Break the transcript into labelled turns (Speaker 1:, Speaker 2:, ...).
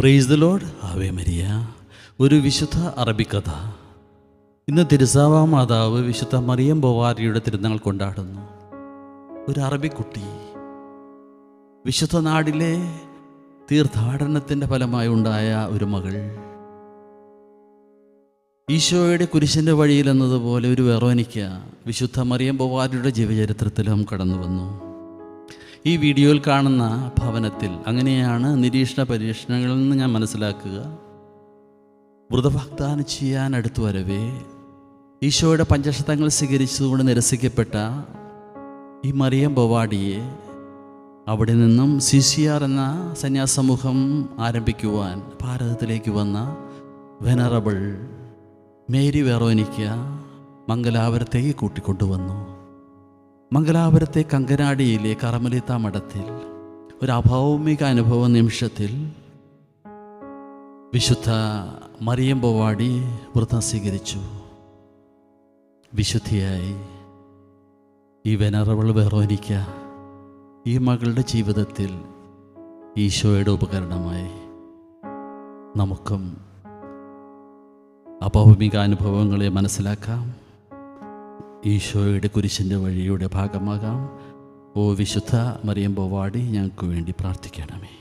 Speaker 1: Praise the lord ave Maria. ഒരു വിശുദ്ധ അറബിക്കഥ. ഇന്ന് തിരുസാവ മാതാവ് വിശുദ്ധ മറിയം ബൊവാരിയുടെ തിരുനാൾ കൊണ്ടാടുന്നു. ഒരു അറബിക്കുട്ടി വിശുദ്ധ നാടിലെ തീർത്ഥാടനത്തിന്റെ ഫലമായി ഉണ്ടായ ഒരു മകൾ. ഈശോയുടെ കുരിശിന്റെ വഴിയിൽ എന്നതുപോലെ ഒരു വെറോനിക്ക വിശുദ്ധ മറിയം ബൊവാരിയുടെ ജീവചരിത്രത്തിലും കടന്നു വന്നു ഈ വീഡിയോയിൽ കാണുന്ന ഭവനത്തിൽ അങ്ങനെയാണ് നിരീക്ഷണ പരീക്ഷണങ്ങളിൽ നിന്ന് ഞാൻ മനസ്സിലാക്കുക. വ്രതഭക്താനം ചെയ്യാൻ അടുത്തു വരവേ. ഈശോയുടെ പഞ്ചശതങ്ങൾ സ്വീകരിച്ചതുകൊണ്ട് നിരസിക്കപ്പെട്ട ഈ മറിയം ബൊവാഡിയെ അവിടെ നിന്നും സി സി ആർ എന്ന സന്യാസമൂഹം ആരംഭിക്കുവാൻ ഭാരതത്തിലേക്ക് വന്ന വെനറബിൾ മേരി വെറോനിക്ക മംഗലാപുരത്തേക്ക് കൂട്ടിക്കൊണ്ടുവന്നു. മംഗലാപുരത്തെ കങ്കനാടിയിലെ കറമലിത്ത മഠത്തിൽ ഒരു അഭൗമിക അനുഭവ നിമിഷത്തിൽ വിശുദ്ധ മറിയം പോവാടി വ്രതം സ്വീകരിച്ചു. വിശുദ്ധിയായി ഈ വെനറബിൾ വെറോനിക്ക ഈ മകളുടെ ജീവിതത്തിൽ ഈശോയുടെ ഉപകരണമായി നമുക്കും അഭൗമിക അനുഭവങ്ങളെ മനസ്സിലാക്കാം. ഈശോയുടെ കുരിശിന്റെ വഴിയുടെ ഭാഗമാകാം. ഓ വിശുദ്ധ മറിയം ബോവാടി ഞങ്ങൾക്ക് വേണ്ടി പ്രാർത്ഥിക്കണമേ.